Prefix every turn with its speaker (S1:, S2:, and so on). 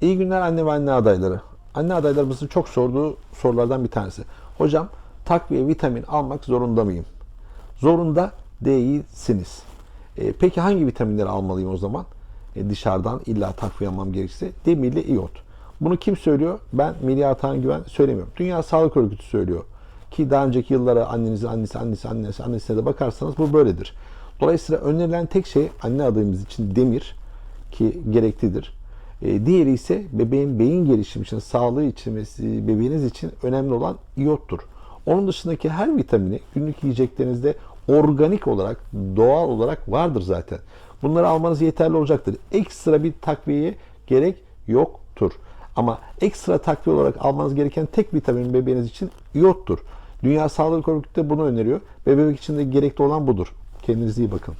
S1: İyi günler anne ve anne adayları. Anne adaylarımızın çok sorduğu sorulardan bir tanesi. Hocam takviye vitamin almak zorunda mıyım? Zorunda değilsiniz. E, peki hangi vitaminleri almalıyım o zaman? E, dışarıdan illa takviye almam gerekirse demirli iyot. Bunu kim söylüyor? Ben Milli Atahan Güven söylemiyorum. Dünya Sağlık Örgütü söylüyor. Ki daha önceki yıllara annenizin annesi, annesi, annesi, annesine de bakarsanız bu böyledir. Dolayısıyla önerilen tek şey anne adayımız için demir ki gereklidir. E, diğeri ise bebeğin beyin gelişimi için, sağlığı için ve bebeğiniz için önemli olan iyottur. Onun dışındaki her vitamini günlük yiyeceklerinizde organik olarak, doğal olarak vardır zaten. Bunları almanız yeterli olacaktır. Ekstra bir takviyeye gerek yoktur. Ama ekstra takviye olarak almanız gereken tek vitamin bebeğiniz için iyottur. Dünya Sağlık Örgütü de bunu öneriyor ve bebek için de gerekli olan budur. Kendinize iyi bakın.